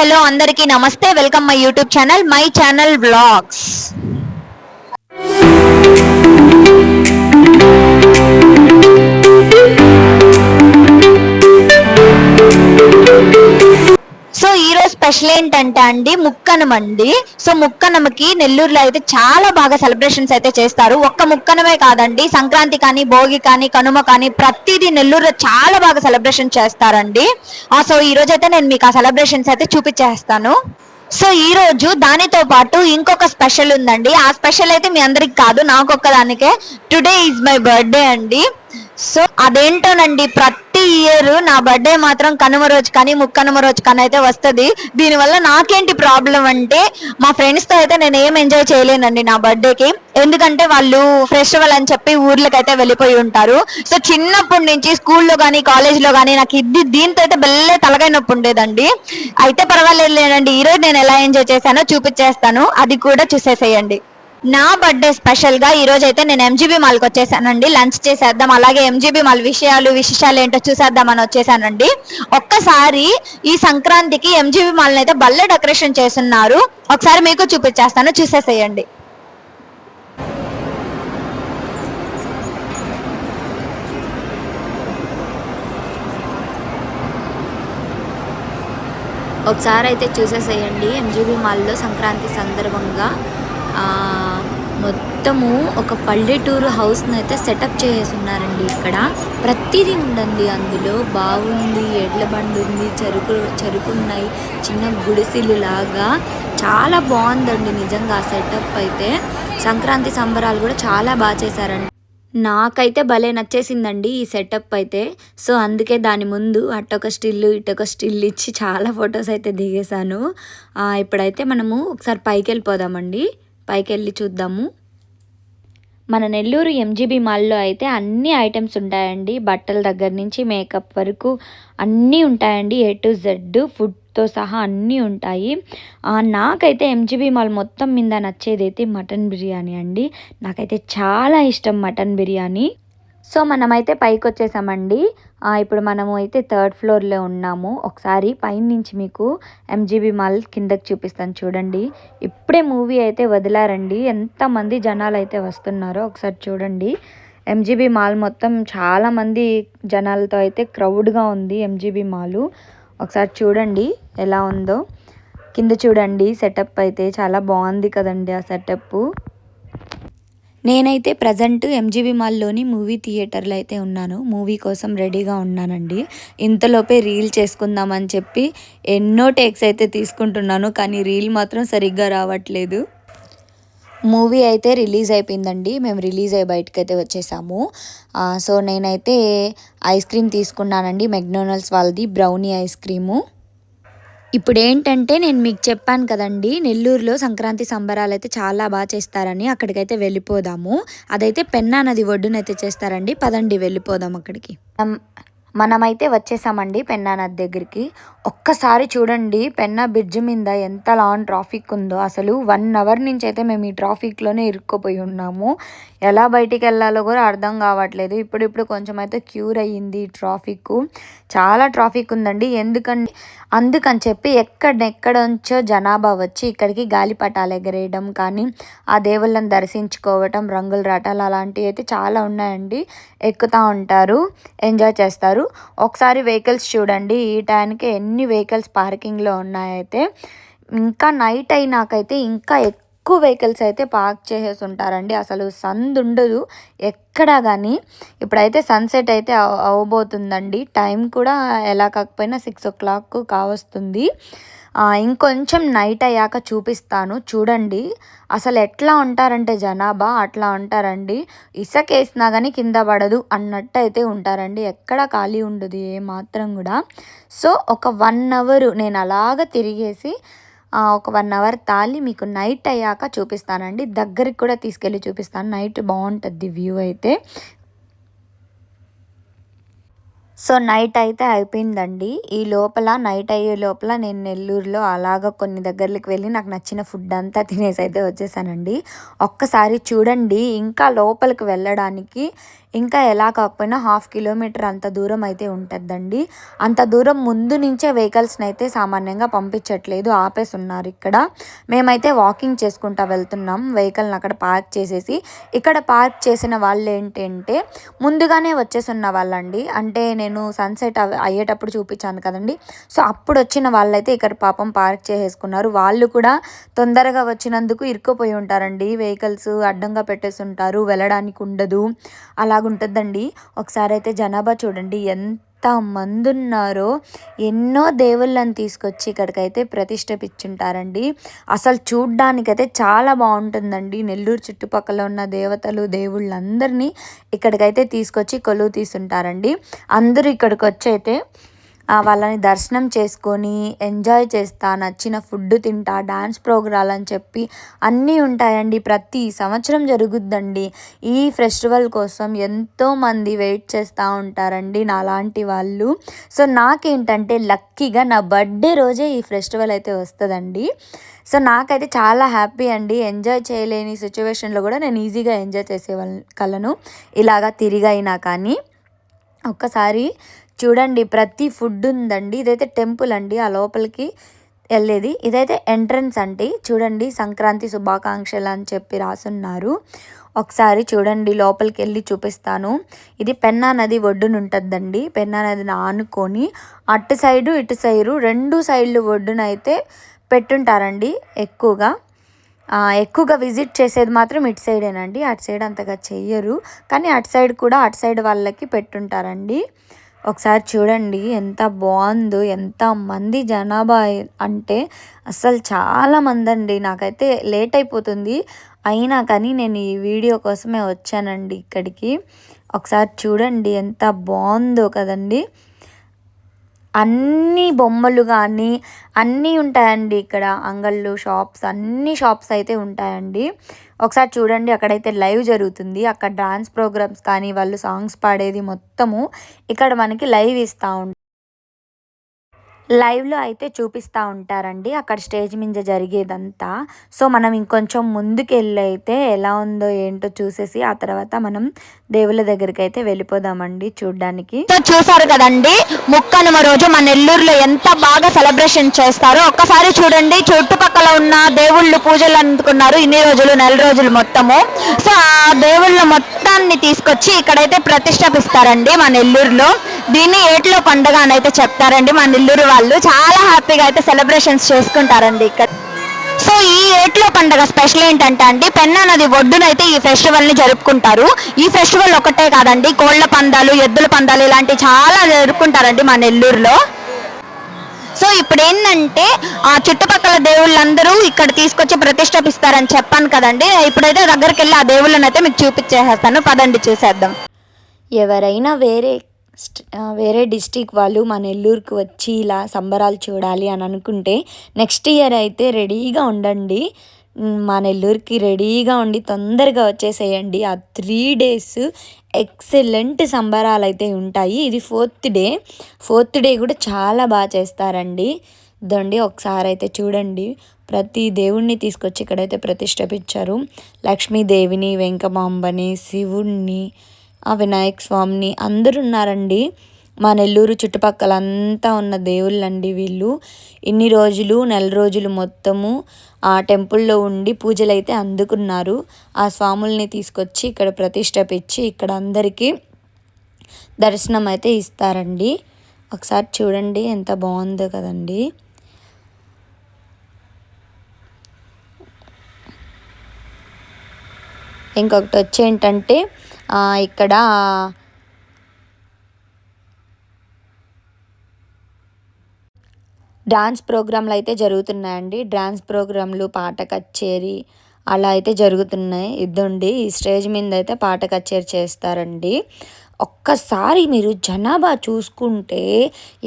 Hello అందరికీ namaste. Welcome my YouTube channel my channel vlogs special ఏంటంటే అండి ముక్కనం అండి. సో ముక్కనమకి నెల్లూరులో అయితే చాలా బాగా సెలబ్రేషన్స్ అయితే చేస్తారు. ఒక్క ముక్కనమే కాదండి సంక్రాంతి కానీ భోగి కానీ కనుమ కానీ ప్రతిదీ నెల్లూరులో చాలా బాగా సెలబ్రేషన్ చేస్తారండి. సో ఈ రోజు అయితే నేను మీకు ఆ సెలబ్రేషన్స్ అయితే చూపించేస్తాను. సో ఈ రోజు దానితో పాటు ఇంకొక స్పెషల్ ఉందండి. ఆ స్పెషల్ అయితే మీ అందరికి కాదు నాకు ఒక్కదానికే. టుడే ఈజ్ మై బర్త్డే అండి. సో అదేంటోనండి ప్రతి ఇయర్ నా బర్త్డే మాత్రం కనుమ రోజు కానీ ముక్కనుమ రోజు కానీ అయితే వస్తుంది. దీనివల్ల నాకేంటి ప్రాబ్లం అంటే మా ఫ్రెండ్స్తో అయితే నేను ఏం ఎంజాయ్ చేయలేనండి నా బర్త్డేకి ఎందుకంటే వాళ్ళు ఫెస్టివల్ అని చెప్పి ఊర్లకైతే వెళ్ళిపోయి ఉంటారు. సో చిన్నప్పటి నుంచి స్కూల్లో కానీ కాలేజ్లో కానీ నాకు ఇది దీంతో అయితే బెల్లే తలకాయ నొప్పి ఉండేదండి. అయితే పర్వాలేదు లేనండి ఈ రోజు నేను ఎలా ఎంజాయ్ చేశానో చూపించేస్తాను. అది కూడా చూసేసేయండి. నా బర్త్డే స్పెషల్గా ఈ రోజు అయితే నేను ఎంజీబీ మాల్కి వచ్చేసానండి. లంచ్ చేసేద్దాం. అలాగే ఎంజీబీ మాల్ విషయాలు విశేషాలు ఏంటో చూసేద్దామని వచ్చేసానండి. ఒక్కసారి ఈ సంక్రాంతికి ఎంజీబీ మాల్ అయితే బల్లె డెకరేషన్ చేస్తున్నారు. ఒకసారి మీకు చూపించేస్తాను. చూసేసేయండి. ఒకసారి అయితే చూసేసేయండి. ఎంజీబీ మాల్లో సంక్రాంతి సందర్భంగా ఆ, మొత్తము ఒక పల్లెటూరు హౌస్ని అయితే సెటప్ చేసేసి ఉన్నారండి ఇక్కడ. ప్రతిదీ ఉందండి అందులో. బాగుంది ఎడ్ల బండి ఉంది చెరుకు చెరుకు ఉన్నాయి చిన్న గుడిసెలు లాగా చాలా బాగుందండి నిజంగా ఆ సెటప్ అయితే. సంక్రాంతి సంబరాలు కూడా చాలా బాగా చేశారండి. నాకైతే భలే నచ్చేసిందండి ఈ సెటప్ అయితే. సో అందుకే దాని ముందు అటొక స్టిల్ ఇటొక స్టిల్ ఇచ్చి చాలా ఫొటోస్ అయితే దిగేశాను. ఇప్పుడైతే మనము ఒకసారి పైకి వెళ్ళిపోదామండి పైకి వెళ్ళి చూద్దాము. మన నెల్లూరు ఎంజీబీ మాల్లో అయితే అన్ని ఐటమ్స్ ఉంటాయండి. బట్టల దగ్గర నుంచి మేకప్ వరకు అన్నీ ఉంటాయండి. ఏ టు జెడ్ ఫుడ్తో సహా అన్నీ ఉంటాయి. నాకైతే ఎంజీబీ మాల్ మొత్తం మీద నచ్చేది అయితే మటన్ బిర్యానీ అండి. నాకైతే చాలా ఇష్టం మటన్ బిర్యానీ. సో మనమైతే పైకి వచ్చేసామండి ఇప్పుడు మనము అయితే థర్డ్ ఫ్లోర్లో ఉన్నాము. ఒకసారి పైన నుంచి మీకు ఎంజీబీ మాల్ కిందకి చూపిస్తాను చూడండి. ఇప్పుడే మూవీ అయితే వదిలారండి. ఎంతమంది జనాలు అయితే వస్తున్నారో ఒకసారి చూడండి. ఎంజీబీ మాల్ మొత్తం చాలామంది జనాలతో అయితే క్రౌడ్గా ఉంది ఎంజీబీ మాల్. ఒకసారి చూడండి ఎలా ఉందో. కింద చూడండి సెటప్ అయితే చాలా బాగుంది కదండి ఆ సెటప్ నేనైతే ప్రజెంట్ ఎంజీబీ మాల్లోని మూవీ థియేటర్లో అయితే ఉన్నాను. మూవీ కోసం రెడీగా ఉన్నానండి. ఇంతలోపే రీల్ చేసుకుందామని చెప్పి ఎన్నో టేక్స్ అయితే తీసుకుంటున్నాను కానీ రీల్ మాత్రం సరిగ్గా రావట్లేదు. మూవీ అయితే రిలీజ్ అయిపోయిందండి. మేము రిలీజ్ అయ్యి బయటకు అయితే వచ్చేసాము సో నేనైతే ఐస్ క్రీమ్ తీసుకున్నానండి. మెక్డొనాల్డ్స్ వాళ్ళది బ్రౌనీ ఐస్ క్రీము. ఇప్పుడు ఏంటంటే నేను మీకు చెప్పాను కదండి నెల్లూరులో సంక్రాంతి సంబరాలు అయితే చాలా బాగా చేస్తారని అక్కడికైతే వెళ్ళిపోదాము. అదైతే పెన్నా నది ఒడ్డునైతే చేస్తారండి. పదండి వెళ్ళిపోదాం అక్కడికి. మనం- మనమైతే వచ్చేసామండి పెన్నా నది దగ్గరికి. ఒక్కసారి చూడండి పెన్నా బ్రిడ్జ్ మీద ఎంత లాంగ్ ట్రాఫిక్ ఉందో. అసలు వన్ అవర్ నుంచి అయితే మేము ఈ ట్రాఫిక్లోనే ఇరుక్కుపోయి ఉన్నాము. ఎలా బయటికి వెళ్ళాలో కూడా అర్థం కావట్లేదు. ఇప్పుడిప్పుడు కొంచెం అయితే క్యూర్ అయ్యింది ట్రాఫిక్ చాలా ట్రాఫిక్ ఉందండి. ఎందుకంటే అందుకని చెప్పి ఎక్కడెక్కడ నుంచో జనాభా వచ్చి ఇక్కడికి గాలిపటాలు ఎగరేయడం కానీ ఆ దేవుళ్ళని దర్శించుకోవటం రంగుల రాటాలు అలాంటివి అయితే చాలా ఉన్నాయండి. ఎక్కుతూ ఉంటారు ఎంజాయ్ చేస్తారు. ఒకసారి వెహికల్స్ చూడండి. ఈ టైంకి ఎన్ని వెహికల్స్ పార్కింగ్లో ఉన్నాయైతే. ఇంకా నైట్ అయినాకైతే ఇంకా ఎక్కువ వెహికల్స్ అయితే పార్క్ చేసేసి ఉంటారండి అసలు సందు ఉండదు ఎక్కడా కానీ ఇప్పుడైతే సన్సెట్ అయితే అవ- అవబోతుందండి. టైం కూడా ఎలా కాకపోయినా సిక్స్ ఓ క్లాక్ కావస్తుంది. ఇంకొంచెం నైట్ అయ్యాక చూపిస్తాను. చూడండి. అసలు ఎట్లా ఉంటారంటే జనాభా అట్లా ఉంటారండి. ఇసకేసినా కానీ కింద పడదు అన్నట్టు అయితే ఉంటారండి. ఎక్కడ ఖాళీ ఉండదు ఏ మాత్రం కూడా. సో ఒక వన్ అవర్ నేను అలాగ తిరిగేసి ఒక వన్ అవర్ తాలి మీకు నైట్ అయ్యాక చూపిస్తానండి. దగ్గరికి కూడా తీసుకెళ్ళి చూపిస్తాను. నైట్ బాగుంటుంది వ్యూ అయితే. సో నైట్ అయితే అయిపోయిందండి. ఈ లోపల నైట్ అయ్యే లోపల నేను నెల్లూరులో అలాగ కొన్ని దగ్గరలకు వెళ్ళి నాకు నచ్చిన ఫుడ్ అంతా తినేసి అయితే వచ్చేసానండి. ఒక్కసారి చూడండి ఇంకా లోపలికి వెళ్ళడానికి ఇంకా ఎలా కాకపోయినా హాఫ్ కిలోమీటర్ అంత దూరం అయితే ఉంటుందండి. అంత దూరం ముందు నుంచే వెహికల్స్ని అయితే సామాన్యంగా పంపించట్లేదు ఆపేసి ఉన్నారు ఇక్కడ. మేమైతే వాకింగ్ చేసుకుంటా వెళ్తున్నాం వెహికల్ని అక్కడ పార్క్ చేసేసి. ఇక్కడ పార్క్ చేసిన వాళ్ళు ఏంటంటే ముందుగానే వచ్చేసి ఉన్న వాళ్ళండి. అంటే నేను నేను సన్సెట్ అయ్యేటప్పుడు చూపించాను కదండి. సో అప్పుడు వచ్చిన వాళ్ళైతే ఇక్కడ పాపం పార్క్ చేసేసుకున్నారు. వాళ్ళు కూడా తొందరగా వచ్చినందుకు ఇరుక్కుపోయి ఉంటారండి. వెహికల్స్ అడ్డంగా పెట్టేసి ఉంటారు వెళ్ళడానికి ఉండదు. అలాగుంటుందండి. ఒకసారి అయితే జనాభా చూడండి. ఎంత మంది ఉన్నారో ఎన్నో దేవుళ్ళని తీసుకొచ్చి ఇక్కడికైతే ప్రతిష్టపించుంటారండి అసలు చూడ్డానికైతే చాలా బాగుంటుందండి. నెల్లూరు చుట్టుపక్కల ఉన్న దేవతలు దేవుళ్ళందరినీ ఇక్కడికైతే తీసుకొచ్చి కొలువు తీసుంటారండి అందరూ ఇక్కడికి వచ్చి అయితే వాళ్ళని దర్శనం చేసుకొని ఎంజాయ్ చేస్తా నచ్చిన ఫుడ్ తింటా డాన్స్ ప్రోగ్రాలు అని చెప్పి అన్నీ ఉంటాయండి. ప్రతి సంవత్సరం జరుగుద్దండి. ఈ ఫెస్టివల్ కోసం ఎంతోమంది వెయిట్ చేస్తూ ఉంటారండి నాలాంటి వాళ్ళు. సో నాకేంటంటే లక్కీగా నా బర్త్డే రోజే ఈ ఫెస్టివల్ అయితే వస్తుందండి. సో నాకైతే చాలా హ్యాపీ అండి. ఎంజాయ్ చేయలేని సిచ్యువేషన్లో కూడా నేను ఈజీగా ఎంజాయ్ చేసే కలను. ఇలాగా తిరిగైనా కానీ ఒక్కసారి చూడండి ప్రతి ఫుడ్ ఉందండి. ఇదైతే టెంపుల్ అండి ఆ లోపలికి వెళ్ళేది. ఇదైతే ఎంట్రన్స్ అండి. చూడండి సంక్రాంతి శుభాకాంక్షలు అని చెప్పి రాసున్నారు. ఒకసారి చూడండి లోపలికి వెళ్ళి చూపిస్తాను. ఇది పెన్నా నది ఒడ్డున ఉంటుందండి. పెన్నా నదిని ఆనుకొని అటు సైడు ఇటు సైడు రెండు సైడ్లు ఒడ్డున అయితే పెట్టుంటారండి ఎక్కువగా. ఎక్కువగా విజిట్ చేసేది మాత్రం ఇటు సైడేనండి. అటు సైడ్ అంతగా చెయ్యరు. కానీ అటు సైడ్ కూడా అటు సైడ్ వాళ్ళకి పెట్టుంటారండి. ఒకసారి చూడండి ఎంత బాగుందో ఎంత మంది జనాభా అంటే అసలు చాలామంది అండి నాకైతే లేట్ అయిపోతుంది. అయినా కానీ నేను ఈ వీడియో కోసమే వచ్చానండి ఇక్కడికి. ఒకసారి చూడండి ఎంత బాగుందో కదండి. అన్ని బొమ్మలు కానీ అన్నీ ఉంటాయండి ఇక్కడ అంగళ్ళు షాప్స్ అన్ని షాప్స్ అయితే ఉంటాయండి. ఒకసారి చూడండి అక్కడైతే లైవ్ జరుగుతుంది. అక్కడ డాన్స్ ప్రోగ్రామ్స్ కానీ వాళ్ళు సాంగ్స్ పాడేది మొత్తము ఇక్కడ మనకి లైవ్ ఇస్తూ ఉంటారు లైవ్లో అయితే చూపిస్తూ ఉంటారండి. అక్కడ స్టేజ్ మీద జరిగేదంతా. సో మనం ఇంకొంచెం ముందుకు వెళ్ళి అయితే ఎలా ఉందో ఏంటో చూసేసి ఆ తర్వాత మనం దేవుళ్ళ దగ్గరికి అయితే వెళ్ళిపోదామండి చూడ్డానికి. సో చూసారు కదండి? ముక్కనుమ రోజు మన నెల్లూరులో ఎంత బాగా సెలబ్రేషన్ చేస్తారో ఒక్కసారి చూడండి. చుట్టుపక్కల ఉన్న దేవుళ్ళు పూజలు అందుకున్నారు ఇన్ని రోజులు నెల రోజులు మొత్తము. సో ఆ దేవుళ్ళ మొత్తాన్ని తీసుకొచ్చి ఇక్కడైతే ప్రతిష్టాపిస్తారండి మన నెల్లూరులో. దీన్ని ఏట్లో పండుగ అని అయితే చెప్తారండి. మా నెల్లూరు వాళ్ళు చాలా హ్యాపీగా అయితే సెలబ్రేషన్స్ చేసుకుంటారండి ఇక్కడ. సో ఈ ఏట్లో పండగ స్పెషల్ ఏంటంటే అండి పెన్నా నది ఒడ్డునైతే ఈ ఫెస్టివల్ని జరుపుకుంటారు. ఈ ఫెస్టివల్ ఒకటే కాదండి కోళ్ళ పందాలు ఎద్దుల పందాలు ఇలాంటి చాలా జరుపుకుంటారండి మా నెల్లూరులో. సో ఇప్పుడు ఏంటంటే ఆ చుట్టుపక్కల దేవుళ్ళందరూ ఇక్కడ తీసుకొచ్చి ప్రతిష్టాపిస్తారని చెప్పాను కదండి. ఇప్పుడైతే దగ్గరికి వెళ్ళి ఆ దేవుళ్ళని అయితే మీకు చూపించేసేస్తాను. పదండి చూసేద్దాం. ఎవరైనా వేరే వేరే డిస్టిక్ వాళ్ళు మన నెల్లూరుకు వచ్చి ఇలా సంబరాలు చూడాలి అని అనుకుంటే నెక్స్ట్ ఇయర్ అయితే రెడీగా ఉండండి. మా నెల్లూరుకి రెడీగా ఉండి తొందరగా వచ్చేసేయండి. ఆ త్రీ డేస్ ఎక్సలెంట్ సంబరాలు అయితే ఉంటాయి. ఇది ఫోర్త్ డే. ఫోర్త్ డే కూడా చాలా బాగా చేస్తారండి. దండి ఒకసారి అయితే చూడండి. ప్రతి దేవుణ్ణి తీసుకొచ్చి ఇక్కడైతే ప్రతిష్టపించారు లక్ష్మీదేవిని వెంకమాంబని శివుణ్ణి ఆ వినాయక స్వామిని అందరు ఉన్నారండి మా నెల్లూరు చుట్టుపక్కల అంతా ఉన్న దేవుళ్ళండి వీళ్ళు. ఇన్ని రోజులు నెల రోజులు మొత్తము ఆ టెంపుల్లో ఉండి పూజలు అయితే అందుకున్నారు. ఆ స్వాముల్ని తీసుకొచ్చి ఇక్కడ ప్రతిష్టపించి ఇక్కడ అందరికీ దర్శనం అయితే ఇస్తారండి. ఒకసారి చూడండి ఎంత బాగుందో కదండి. ఇంకొకటి వచ్చి ఏంటంటే ఇక్కడ డాన్స్ ప్రోగ్రాంలు అయితే జరుగుతున్నాయండి. డాన్స్ ప్రోగ్రాంలు పాట కచేరీ అలా అయితే జరుగుతున్నాయి. ఇద్దండి ఈ స్టేజ్ మీద అయితే పాట కచేరీ చేస్తారండి. ఒక్కసారి మీరు జనాభా చూసుకుంటే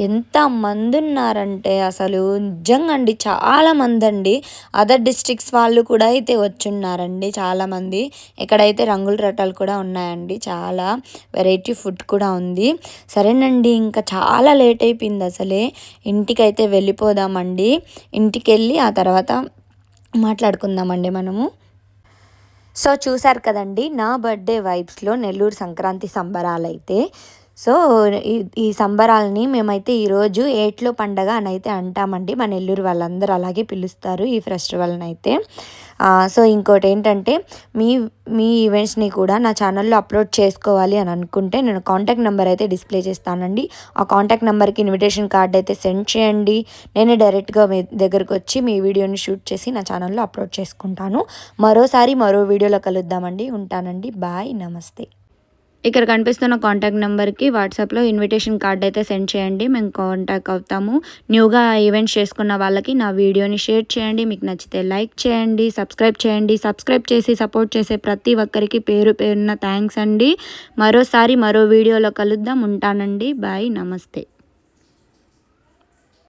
ఎంతమంది ఉన్నారంటే అసలు నిజంగా అండి చాలా అండి అదర్ డిస్ట్రిక్ట్స్ వాళ్ళు కూడా అయితే వచ్చున్నారండి చాలామంది. ఇక్కడైతే రంగుల రటాలు కూడా ఉన్నాయండి చాలా వెరైటీ ఫుడ్ కూడా ఉంది. సరేనండి ఇంకా చాలా లేట్ అయిపోయింది అసలే. ఇంటికైతే వెళ్ళిపోదామండి. ఇంటికి వెళ్ళి ఆ తర్వాత మాట్లాడుకుందామండి మనము. సో చూసారు కదండి నా బర్త్డే వైబ్స్లో నెల్లూరు సంక్రాంతి సంబరాలు అయితే సో ఈ ఈ సంబరాలని మేమైతే ఈరోజు ఏట్లో పండగ అని అయితే అంటామండి. మా నెల్లూరు వాళ్ళందరూ అలాగే పిలుస్తారు ఈ ఫెస్టివల్ని అయితే సో ఇంకోటి ఏంటంటే మీ మీ ఈవెంట్స్ని కూడా నా ఛానల్లో అప్లోడ్ చేసుకోవాలి అని అనుకుంటే నేను కాంటాక్ట్ నెంబర్ అయితే డిస్ప్లే చేస్తానండి. ఆ కాంటాక్ట్ నెంబర్కి ఇన్విటేషన్ కార్డ్ అయితే సెండ్ చేయండి. నేనే డైరెక్ట్గా మీ దగ్గరకు వచ్చి మీ వీడియోని షూట్ చేసి నా ఛానల్లో అప్లోడ్ చేసుకుంటాను. మరోసారి మరో వీడియోలో కలుద్దామండి. ఉంటానండి. బాయ్. నమస్తే. ఇక్కడ కనిపిస్తున్న కాంటాక్ట్ నెంబర్కి వాట్సాప్లో ఇన్విటేషన్ కార్డ్ అయితే సెండ్ చేయండి. మేము కాంటాక్ట్ అవుతాము. న్యూగా ఈవెంట్స్ చేసుకున్న వాళ్ళకి నా వీడియోని షేర్ చేయండి. మీకు నచ్చితే లైక్ చేయండి సబ్స్క్రైబ్ చేయండి. సబ్స్క్రైబ్ చేసి సపోర్ట్ చేసే ప్రతి ఒక్కరికి పేరు పేరున థ్యాంక్స్ అండి. మరోసారి మరో వీడియోలో కలుద్దాం. ఉంటానండి. బాయ్ నమస్తే.